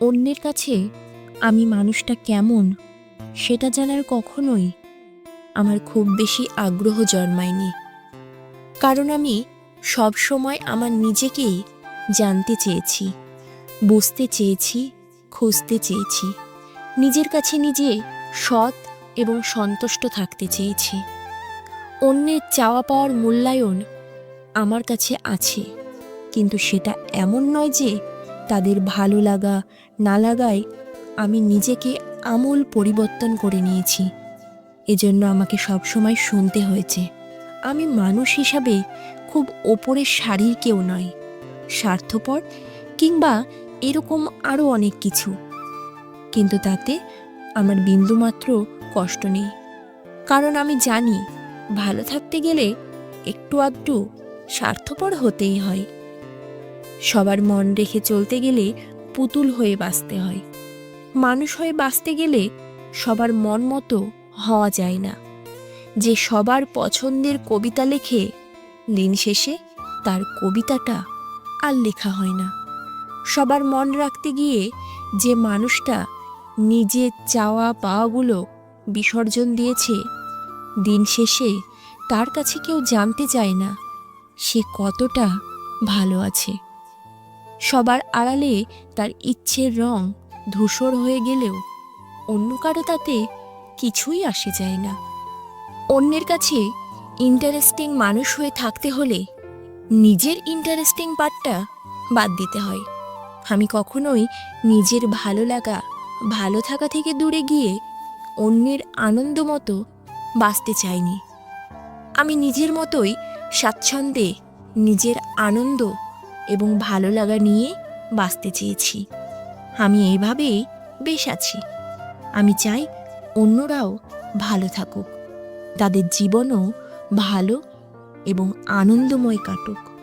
অন্যের কাছে আমি মানুষটা কেমন, সেটা জানার কখনোই আমার খুব বেশি আগ্রহ জন্মায়নি। কারণ আমি সব সময় আমার নিজেকেই জানতে চেয়েছি, বুঝতে চেয়েছি, খুঁজতে চেয়েছি, নিজের কাছে নিজে সৎ এবং সন্তুষ্ট থাকতে চেয়েছি। অন্যের চাওয়া পাওয়ার মূল্যায়ন আমার কাছে আছে, কিন্তু সেটা এমন নয় যে তাদের ভালো লাগা না লাগায় আমি নিজেকে আমূল পরিবর্তন করে নিয়েছি। এজন্য আমাকে সবসময় শুনতে হয়েছে। আমি মানুষ হিসাবে খুব ওপরের শাড়ির কেউ নয় স্বার্থপর কিংবা এরকম আরও অনেক কিছু। কিন্তু তাতে আমার বিন্দুমাত্র কষ্ট নেই। কারণ আমি জানি, ভালো থাকতে গেলে একটু আধটু স্বার্থপর হতেই হয়। সবার মন রেখে চলতে গেলে পুতুল হয়ে বাঁচতে হয়। মানুষ হয়ে বাঁচতে গেলে সবার মন মতো হওয়া যায় না। যে সবার পছন্দের কবিতা লেখে, দিন শেষে তার কবিতাটা আর লেখা হয় না। সবার মন রাখতে গিয়ে যে মানুষটা নিজের চাওয়া পাওয়াগুলো বিসর্জন দিয়েছে, দিন শেষে তার কাছে কেউ জানতে চায় না সে কতটা ভালো আছে। সবার আড়ালে তার ইচ্ছের রং ধূসর হয়ে গেলেও অন্য কারও তাতে কিছুই আসে যায় না। অন্যের কাছে ইন্টারেস্টিং মানুষ হয়ে থাকতে হলে নিজের ইন্টারেস্টিং পার্টটা বাদ দিতে হয়। আমি কখনোই নিজের ভালো লাগা, ভালো থাকা থেকে দূরে গিয়ে অন্যের আনন্দ মতো বাঁচতে চাইনি। আমি নিজের মতোই স্বাচ্ছন্দ্যে নিজের আনন্দ এবং ভালো লাগা নিয়ে বাঁচতে চেয়েছি। আমি এইভাবেই বেশ আছি। আমি চাই অন্যরাও ভালো থাকুক। তাদের জীবনও ভালো এবং আনন্দময় কাটুক।